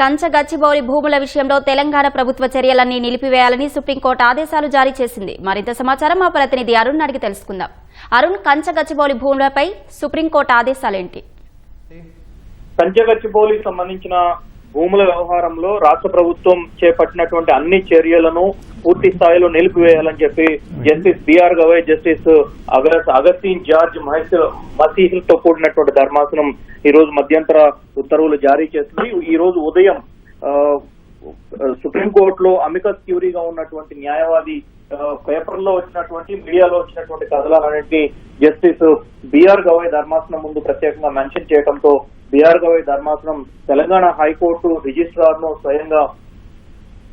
కంచ గచ్చిబౌలి భూముల విషయంలో తెలంగాణ ప్రభుత్వ చర్యలన్నీ నిలిపివేయాలని సుప్రీంకోర్టు ఆదేశాలు జారీ చేసింది. మరింత సమాచారం మా ప్రతినిధి అరుణ్ అడిగి తెలుసుకుందాం. అరుణ్ కంచ గచ్చిబౌలి భూములపై సుప్రీంకోర్టు ఆదేశాలేంటి? కంచగచ్చిబౌలికి సంబంధించిన భూముల వ్యవహారంలో రాష్ట్ర ప్రభుత్వం చేపట్టినటువంటి అన్ని చర్యలను పూర్తి స్థాయిలో నిలిపివేయాలని చెప్పి జస్టిస్ బిఆర్ గవై జస్టిస్ అగస్ అగస్టీన్ జార్జ్ మహేష్ మసీహులతో కూడినటువంటి ధర్మాసనం ఈ రోజు మధ్యంతర ఉత్తర్వులు జారీ చేసింది ఈ రోజు ఉదయం ఆ, సుప్రీంకోర్టులో అమికస్ క్యూరీగా ఉన్నటువంటి న్యాయవాది పేపర్లో వచ్చినటువంటి మీడియాలో వచ్చినటువంటి కథనాలన్నింటినీ జస్టిస్ బిఆర్ గవై ధర్మాసనం ముందు ప్రత్యేకంగా మెన్షన్ చేయడంతో బిఆర్ గవై ధర్మాసనం తెలంగాణ హైకోర్టు రిజిస్ట్రార్ను స్వయంగా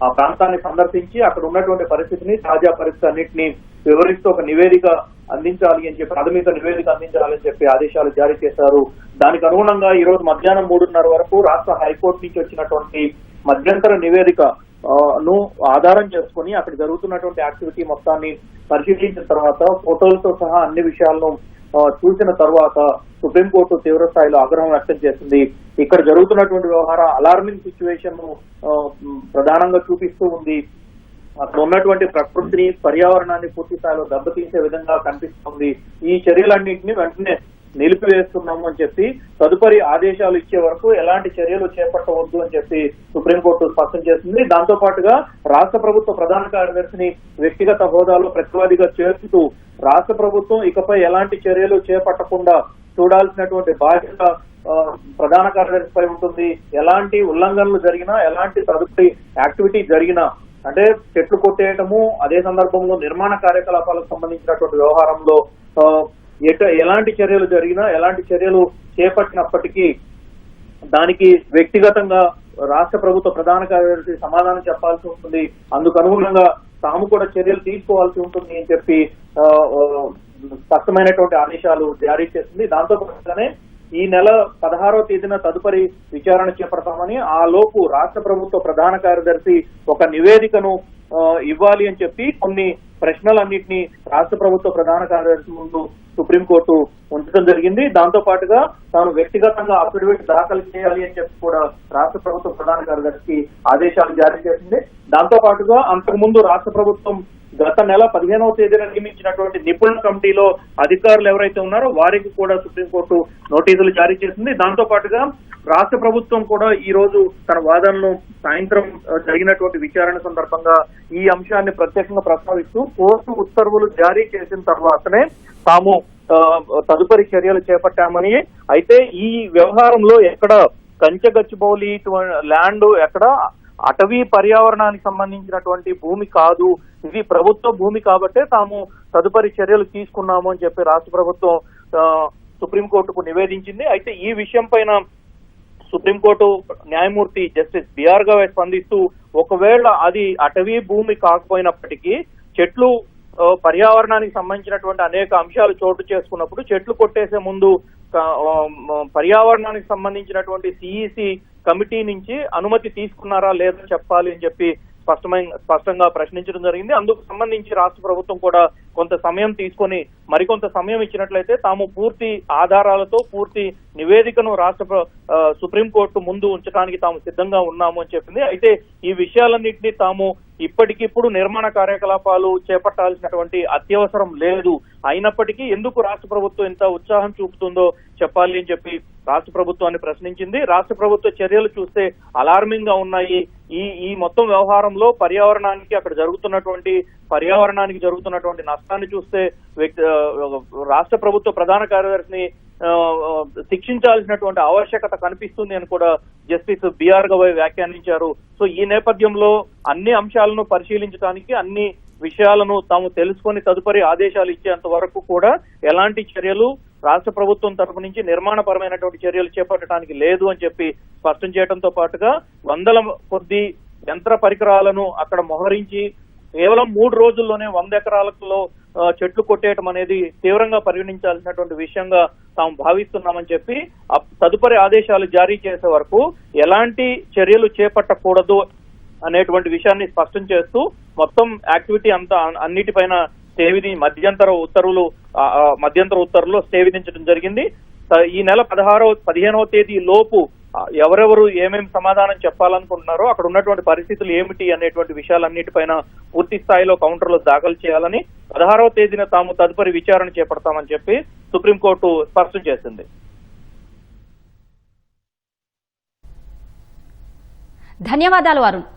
ఆ ప్రాంతాన్ని సందర్శించి అక్కడ ఉన్నటువంటి పరిస్థితిని తాజా పరిస్థితి అన్నింటినీ వివరిస్తూ ఒక నివేదిక అందించాలి అని చెప్పి ప్రాథమిక నివేదిక అందించాలని చెప్పి ఆదేశాలు జారీ చేశారు. దానికి అనుగుణంగా ఈ రోజు మధ్యాహ్నం మూడున్నర వరకు రాష్ట్ర హైకోర్టు నుంచి వచ్చినటువంటి మధ్యంతర నివేదిక ను ఆధారం చేసుకుని అక్కడ జరుగుతున్నటువంటి యాక్టివిటీ మొత్తాన్ని పరిశీలించిన తర్వాత ఫోటోలతో సహా అన్ని విషయాలను చూసిన తర్వాత సుప్రీంకోర్టు తీవ్ర స్థాయిలో ఆగ్రహం వ్యక్తం చేసింది. ఇక్కడ జరుగుతున్నటువంటి వ్యవహారం అలార్మింగ్ సిచ్యువేషన్ ప్రధానంగా చూపిస్తూ ఉంది. అక్కడ ఉన్నటువంటి ప్రకృతిని పర్యావరణాన్ని పూర్తి స్థాయిలో దెబ్బతీసే విధంగా కనిపిస్తుంది. ఈ చర్యలన్నింటినీ వెంటనే నిలిపివేస్తున్నాము అని చెప్పి తదుపరి ఆదేశాలు ఇచ్చే వరకు ఎలాంటి చర్యలు చేపట్టవద్దు అని చెప్పి సుప్రీంకోర్టు స్పష్టం చేసింది. దాంతో పాటుగా రాష్ట్ర ప్రభుత్వ ప్రధాన కార్యదర్శిని వ్యక్తిగత హోదాలో ప్రతివాదిగా చేర్చుతూ రాష్ట్ర ప్రభుత్వం ఇకపై ఎలాంటి చర్యలు చేపట్టకుండా చూడాల్సినటువంటి బాధ్యత ప్రధాన కార్యదర్శిపై ఉంటుంది. ఎలాంటి ఉల్లంఘనలు జరిగినా ఎలాంటి తదుపరి యాక్టివిటీ జరిగినా అంటే చెట్లు కొట్టేయటము అదే సందర్భంలో నిర్మాణ కార్యకలాపాలకు సంబంధించినటువంటి వ్యవహారంలో ఎట ఎలాంటి చర్యలు జరిగినా ఎలాంటి చర్యలు చేపట్టినప్పటికీ దానికి వ్యక్తిగతంగా రాష్ట్ర ప్రభుత్వ ప్రధాన కార్యదర్శి సమాధానం చెప్పాల్సి ఉంటుంది. అందుకు అనుగుణంగా తాము కూడా చర్యలు తీసుకోవాల్సి ఉంటుంది అని చెప్పి స్పష్టమైనటువంటి ఆదేశాలు జారీ చేసింది. దాంతో పాటుగానే ఈ నెల పదహారో తేదీన తదుపరి విచారణ చేపడతామని ఆ లోపు రాష్ట్ర ప్రభుత్వ ప్రధాన కార్యదర్శి ఒక నివేదికను ఇవ్వాలి అని చెప్పి కొన్ని ప్రశ్నలన్నింటినీ రాష్ట్ర ప్రభుత్వ ప్రధాన కార్యదర్శి ముందు సుప్రీంకోర్టు ఉంచడం జరిగింది. దాంతో పాటుగా తాను వ్యక్తిగతంగా అఫిడవిట్ దాఖలు చేయాలి అని చెప్పి కూడా రాష్ట్ర ప్రభుత్వ ప్రధాన కార్యదర్శికి ఆదేశాలు జారీ చేసింది. దాంతో పాటుగా అంతకుముందు రాష్ట్ర ప్రభుత్వం గత నెల పదిహేనవ తేదీన నియమించినటువంటి నిపుణుల కమిటీలో అధికారులు ఎవరైతే ఉన్నారో వారికి కూడా సుప్రీంకోర్టు నోటీసులు జారీ చేసింది. దాంతో పాటుగా రాష్ట్ర ప్రభుత్వం కూడా ఈ రోజు తన వాదనను సాయంత్రం జరిగినటువంటి విచారణ సందర్భంగా ఈ అంశాన్ని ప్రత్యేకంగా ప్రస్తావిస్తూ కోర్టు ఉత్తర్వులు జారీ చేసిన తర్వాతనే తాము తదుపరి చర్యలు చేపట్టామని. అయితే ఈ వ్యవహారంలో ఎక్కడ కంచెగచ్చిబౌలి ల్యాండ్ ఎక్కడ అటవీ పర్యావరణానికి సంబంధించినటువంటి భూమి కాదు. ఇది ప్రభుత్వ భూమి కాబట్టే తాము తదుపరి చర్యలు తీసుకున్నాము అని చెప్పి రాష్ట్ర ప్రభుత్వం సుప్రీంకోర్టుకు నివేదించింది. అయితే ఈ విషయం పైన సుప్రీంకోర్టు న్యాయమూర్తి జస్టిస్ బిఆర్గా స్పందిస్తూ ఒకవేళ అది అటవీ భూమి కాకపోయినప్పటికీ చెట్లు పర్యావరణానికి సంబంధించినటువంటి అనేక అంశాలు చోటు చేసుకున్నప్పుడు చెట్లు కొట్టేసే ముందు పర్యావరణానికి సంబంధించినటువంటి సిఈసి కమిటీ నుంచి అనుమతి తీసుకున్నారా లేదా చెప్పాలి అని చెప్పి స్పష్టమైన స్పష్టంగా ప్రశ్నించడం జరిగింది. అందుకు సంబంధించి రాష్ట్ర ప్రభుత్వం కూడా కొంత సమయం తీసుకొని మరికొంత సమయం ఇచ్చినట్లయితే తాము పూర్తి ఆధారాలతో పూర్తి నివేదికను రాష్ట్ర సుప్రీంకోర్టు ముందు ఉంచడానికి తాము సిద్ధంగా ఉన్నాము అని చెప్పింది. అయితే ఈ విషయాలన్నింటినీ తాము ఇప్పటికిప్పుడు నిర్మాణ కార్యకలాపాలు చేపట్టాల్సినటువంటి అత్యవసరం లేదు. అయినప్పటికీ ఎందుకు రాష్ట్ర ప్రభుత్వం ఇంత ఉత్సాహం చూపుతుందో చెప్పాలి అని చెప్పి రాష్ట్ర ప్రభుత్వాన్ని ప్రశ్నించింది. రాష్ట్ర ప్రభుత్వ చర్యలు చూస్తే అలార్మింగ్గా ఉన్నాయి. ఈ ఈ మొత్తం వ్యవహారంలో పర్యావరణానికి అక్కడ జరుగుతున్నటువంటి పర్యావరణానికి జరుగుతున్నటువంటి నష్టాన్ని చూస్తే వ్యక్తి రాష్ట్ర ప్రభుత్వ ప్రధాన కార్యదర్శిని శిక్షించాల్సినటువంటి ఆవశ్యకత కనిపిస్తుంది అని కూడా జస్టిస్ బిఆర్ గవై వ్యాఖ్యానించారు. సో ఈ నేపథ్యంలో అన్ని అంశాలను పరిశీలించడానికి అన్ని విషయాలను తాము తెలుసుకొని తదుపరి ఆదేశాలు ఇచ్చేంత వరకు కూడా ఎలాంటి చర్యలు రాష్ట్ర ప్రభుత్వం తరపు నుంచి నిర్మాణపరమైనటువంటి చర్యలు చేపట్టడానికి లేదు అని చెప్పి స్పష్టం చేయడంతో పాటుగా వందల కొద్ది యంత్ర పరికరాలను అక్కడ మోహరించి కేవలం మూడు రోజుల్లోనే వంద ఎకరాలలో చెట్లు కొట్టేయటం అనేది తీవ్రంగా పరిగణించాల్సినటువంటి విషయంగా తాము భావిస్తున్నామని చెప్పి తదుపరి ఆదేశాలు జారీ చేసే వరకు ఎలాంటి చర్యలు చేపట్టకూడదు అనేటువంటి విషయాన్ని స్పష్టం చేస్తూ మొత్తం యాక్టివిటీ అంతా అన్నిటిపైన స్టే విధి మధ్యంతర ఉత్తర్వులు మధ్యంతర ఉత్తర్వులు స్టే విధించడం జరిగింది ఈ నెల పదహారవ పదిహేనవ తేదీ లోపు ఎవరెవరు ఏమేమి సమాధానం చెప్పాలనుకుంటున్నారో అక్కడ ఉన్నటువంటి పరిస్థితులు ఏమిటి అనేటువంటి విషయాలన్నిటిపైన పూర్తి స్థాయిలో కౌంటర్లు దాఖలు చేయాలని పదహారవ తేదీన తాము తదుపరి విచారణ చేపడతామని చెప్పి సుప్రీంకోర్టు స్పష్టం చేసింది. ధన్యవాదాలు అరుణ్.